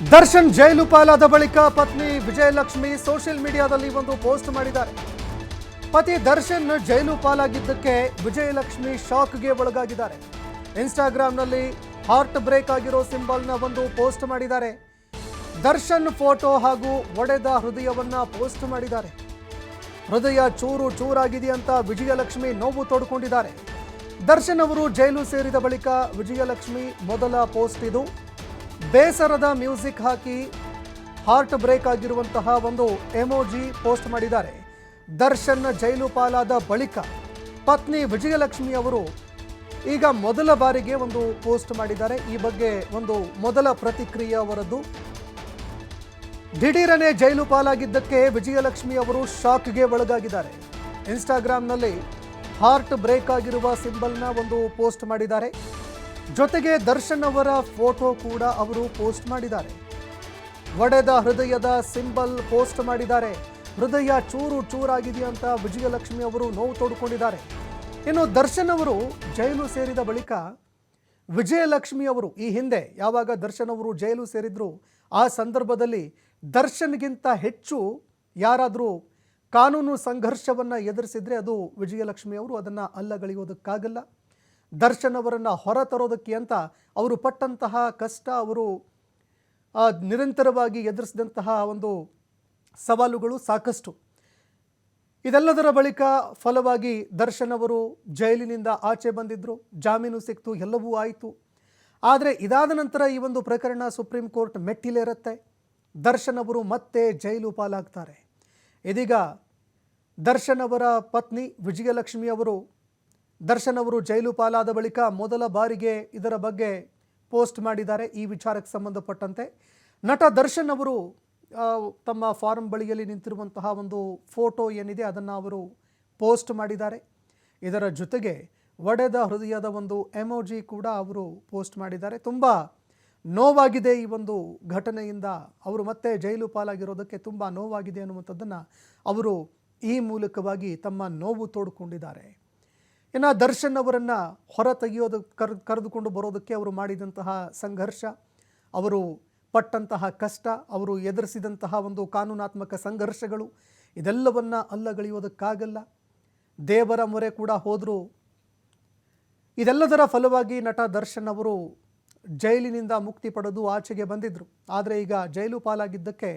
ದರ್ಶನ್ ಜೈಲು ಪಾಲಾದ ಬಳಿಕ ಪತ್ನಿ ವಿಜಯಲಕ್ಷ್ಮಿ ಸೋಷಿಯಲ್ ಮೀಡಿಯಾದಲ್ಲಿ ಒಂದು ಪೋಸ್ಟ್ ಮಾಡಿದ್ದಾರೆ. ಪತಿ ದರ್ಶನ್ ಜೈಲು ಪಾಲಾಗಿದ್ದಕ್ಕೆ ವಿಜಯಲಕ್ಷ್ಮಿ ಶಾಕ್ಗೆ ಒಳಗಾಗಿದ್ದಾರೆ. ಇನ್ಸ್ಟಾಗ್ರಾಮ್ನಲ್ಲಿ ಹಾರ್ಟ್ ಬ್ರೇಕ್ ಆಗಿರೋ ಸಿಂಬಲ್ನ ಒಂದು ಪೋಸ್ಟ್ ಮಾಡಿದ್ದಾರೆ. ದರ್ಶನ್ ಫೋಟೋ ಹಾಗೂ ಒಡೆದ ಹೃದಯವನ್ನ ಪೋಸ್ಟ್ ಮಾಡಿದ್ದಾರೆ. ಹೃದಯ ಚೂರು ಚೂರಾಗಿದೆಯಂತ ವಿಜಯಲಕ್ಷ್ಮಿ ನೋವು ತೋಡ್ಕೊಂಡಿದ್ದಾರೆ. ದರ್ಶನ್ ಅವರು ಜೈಲು ಸೇರಿದ ಬಳಿಕ ವಿಜಯಲಕ್ಷ್ಮಿ ಮೊದಲ ಪೋಸ್ಟ್ ಇದು. ಬೇಸರದ ಮ್ಯೂಸಿಕ್ ಹಾಕಿ ಹಾರ್ಟ್ ಬ್ರೇಕ್ ಆಗಿರುವಂತಹ ಒಂದು ಎಮೋಜಿ ಪೋಸ್ಟ್ ಮಾಡಿದ್ದಾರೆ. ದರ್ಶನ್ ಜೈಲು ಪಾಲಾದ ಬಳಿಕ ಪತ್ನಿ ವಿಜಯಲಕ್ಷ್ಮಿ ಅವರು ಈಗ ಮೊದಲ ಬಾರಿಗೆ ಒಂದು ಪೋಸ್ಟ್ ಮಾಡಿದ್ದಾರೆ. ಈ ಬಗ್ಗೆ ಒಂದು ಮೊದಲ ಪ್ರತಿಕ್ರಿಯೆ ಅವರದ್ದು. ದಿಢೀರನೆ ಜೈಲು ಪಾಲಾಗಿದ್ದಕ್ಕೆ ವಿಜಯಲಕ್ಷ್ಮಿ ಅವರು ಶಾಕ್ಗೆ ಒಳಗಾಗಿದ್ದಾರೆ. ಇನ್ಸ್ಟಾಗ್ರಾಮ್ನಲ್ಲಿ ಹಾರ್ಟ್ ಬ್ರೇಕ್ ಆಗಿರುವ ಸಿಂಬಲ್ನ ಒಂದು ಪೋಸ್ಟ್ ಮಾಡಿದ್ದಾರೆ. ಜೊತೆಗೆ ದರ್ಶನ್ ಅವರ ಫೋಟೋ ಕೂಡ ಅವರು ಪೋಸ್ಟ್ ಮಾಡಿದ್ದಾರೆ. ಒಡೆದ ಹೃದಯದ ಸಿಂಬಲ್ ಪೋಸ್ಟ್ ಮಾಡಿದ್ದಾರೆ. ಹೃದಯ ಚೂರು ಚೂರಾಗಿದೆಯಂತ ವಿಜಯಲಕ್ಷ್ಮಿ ಅವರು ನೋವು ತೋಡ್ಕೊಂಡಿದ್ದಾರೆ. ಇನ್ನು ದರ್ಶನ್ ಅವರು ಜೈಲು ಸೇರಿದ ಬಳಿಕ ವಿಜಯಲಕ್ಷ್ಮಿ ಅವರು ಈ ಹಿಂದೆ ಯಾವಾಗ ದರ್ಶನ್ ಅವರು ಜೈಲು ಸೇರಿದ್ರು, ಆ ಸಂದರ್ಭದಲ್ಲಿ ದರ್ಶನ್ಗಿಂತ ಹೆಚ್ಚು ಯಾರಾದರೂ ಕಾನೂನು ಸಂಘರ್ಷವನ್ನು ಎದುರಿಸಿದ್ರೆ ಅದು ವಿಜಯಲಕ್ಷ್ಮಿ ಅವರು ಅದನ್ನು ಅಲ್ಲಗಳೆಯೋದಕ್ಕಾಗಲ್ಲ. ದರ್ಶನ್ ಅವರನ್ನು ಹೊರತರೋದಕ್ಕೆ ಅಂತ ಅವರು ಪಟ್ಟಂತಹ ಕಷ್ಟ ಅವರು ನಿರಂತರವಾಗಿ ಎದುರಿಸಿದಂತಹ ಒಂದು ಸವಾಲುಗಳು ಸಾಕಷ್ಟು. ಇದೆಲ್ಲದರ ಬಳಿಕ ಫಲವಾಗಿ ದರ್ಶನ್ ಅವರು ಜೈಲಿನಿಂದ ಆಚೆ ಬಂದಿದ್ದರು ಜಾಮೀನು ಸಿಕ್ತು, ಎಲ್ಲವೂ ಆಯಿತು. ಆದರೆ ಇದಾದ ನಂತರ ಈ ಒಂದು ಪ್ರಕರಣ ಸುಪ್ರೀಂ ಕೋರ್ಟ್ ಮೆಟ್ಟಿಲೇರುತ್ತೆ. ದರ್ಶನ್ ಅವರು ಮತ್ತೆ ಜೈಲು ಪಾಲಾಗ್ತಾರೆ. ಇದೀಗ ದರ್ಶನ್ ಅವರ ಪತ್ನಿ ವಿಜಯಲಕ್ಷ್ಮಿ ಅವರು ದರ್ಶನ್ ಅವರು ಜೈಲು ಪಾಲಾದ ಬಳಿಕ ಮೊದಲ ಬಾರಿಗೆ ಇದರ ಬಗ್ಗೆ ಪೋಸ್ಟ್ ಮಾಡಿದ್ದಾರೆ. ಈ ವಿಚಾರಕ್ಕೆ ಸಂಬಂಧಪಟ್ಟಂತೆ ನಟ ದರ್ಶನ್ ಅವರು ತಮ್ಮ ಫಾರಂ ಬಳಿಯಲ್ಲಿ ನಿಂತಿರುವಂತಹ ಒಂದು ಫೋಟೋ ಏನಿದೆ ಅದನ್ನು ಅವರು ಪೋಸ್ಟ್ ಮಾಡಿದ್ದಾರೆ. ಇದರ ಜೊತೆಗೆ ಒಡೆದ ಹೃದಯದ ಒಂದು ಎಮೋಜಿ ಕೂಡ ಅವರು ಪೋಸ್ಟ್ ಮಾಡಿದ್ದಾರೆ. ತುಂಬ ನೋವಾಗಿದೆ ಈ ಒಂದು ಘಟನೆಯಿಂದ. ಅವರು ಮತ್ತೆ ಜೈಲು ಪಾಲಾಗಿರೋದಕ್ಕೆ ತುಂಬ ನೋವಾಗಿದೆ ಅನ್ನುವಂಥದ್ದನ್ನು ಅವರು ಈ ಮೂಲಕವಾಗಿ ತಮ್ಮ ನೋವು ತೋಡ್ಕೊಂಡಿದ್ದಾರೆ. ಇನ್ನು ದರ್ಶನ್ ಅವರನ್ನು ಹೊರ ತೆಗೆಯೋದು ಕರ್, ಕರೆದುಕೊಂಡು ಬರೋದಕ್ಕೆ ಅವರು ಮಾಡಿದಂತಹ ಸಂಘರ್ಷ, ಅವರು ಪಟ್ಟಂತಹ ಕಷ್ಟ, ಅವರು ಎದುರಿಸಿದಂತಹ ಒಂದು ಕಾನೂನಾತ್ಮಕ ಸಂಘರ್ಷಗಳು, ಇದೆಲ್ಲವನ್ನು ಅಲ್ಲಗಳೆಯೋದಕ್ಕಾಗಲ್ಲ. ದೇವರ ಮೊರೆ ಕೂಡ ಹೋದರೂ ಇದೆಲ್ಲದರ ಫಲವಾಗಿ ನಟ ದರ್ಶನ್ ಅವರು ಜೈಲಿನಿಂದ ಮುಕ್ತಿ ಪಡೆದು ಆಚೆಗೆ ಬಂದಿದ್ದರು ಆದರೆ ಈಗ ಜೈಲು ಪಾಲಾಗಿದ್ದಕ್ಕೆ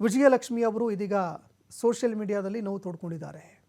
ವಿಜಯಲಕ್ಷ್ಮಿ ಅವರು ಇದೀಗ ಸೋಷಿಯಲ್ ಮೀಡಿಯಾದಲ್ಲಿ ನೋವು ತೋಡ್ಕೊಂಡಿದ್ದಾರೆ.